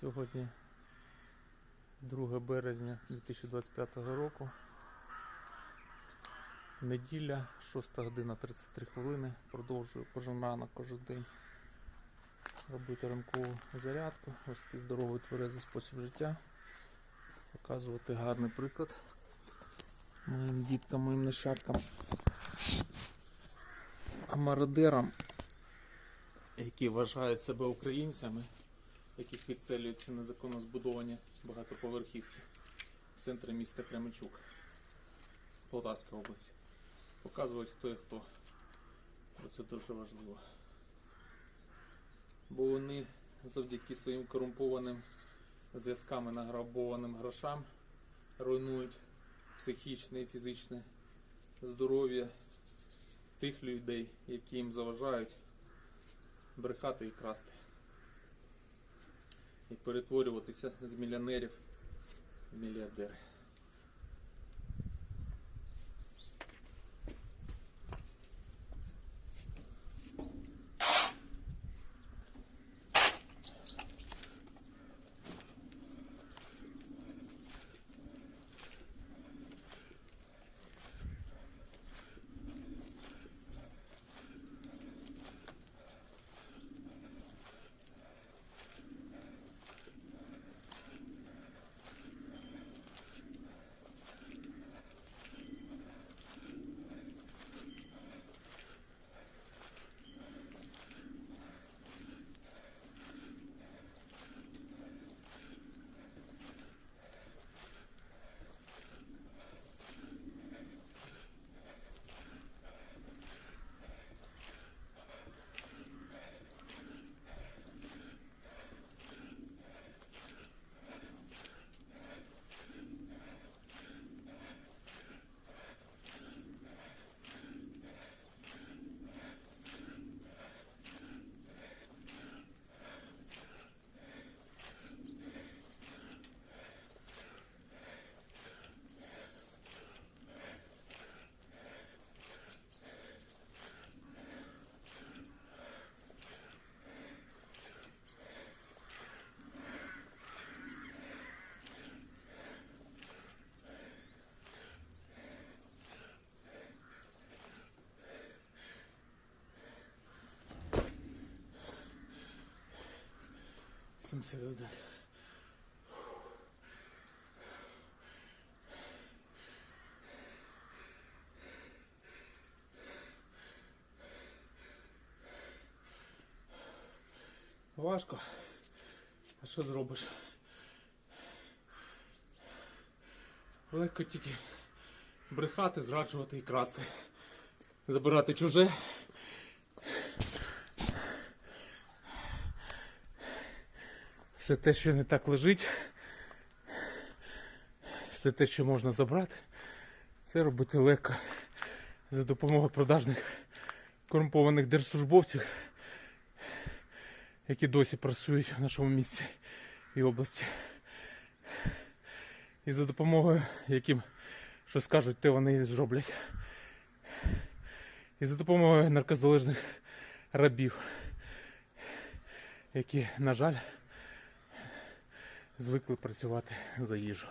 Сьогодні 2 березня 2025 року. Неділя, 6 година 33 хвилини. Продовжую кожен ранок, кожен день робити ранкову зарядку, вести здоровий тверезий спосіб життя, показувати гарний приклад моїм діткам, моїм нащадкам, мародерам, які вважають себе українцями яких відселюються незаконно збудовані багатоповерхівки в центрі міста Кременчук, Полтавська область. Показують хто і хто. Це дуже важливо. Бо вони завдяки своїм корумпованим зв'язкам і награбованим грошам руйнують психічне і фізичне здоров'я тих людей, які їм заважають брехати і красти і перетворюватися з мільйонерів в мільярдери. Сімдесят один. Важко. А що зробиш? Легко тільки брехати, зраджувати і красти. Забирати чуже. Все те, що не так лежить, все те, що можна забрати, це робити легко за допомогою продажних корумпованих держслужбовців, які досі працюють в нашому місті і області. І за допомогою яким що скажуть, те вони і зроблять. І за допомогою наркозалежних рабів, які, на жаль, звикли працювати за їжу.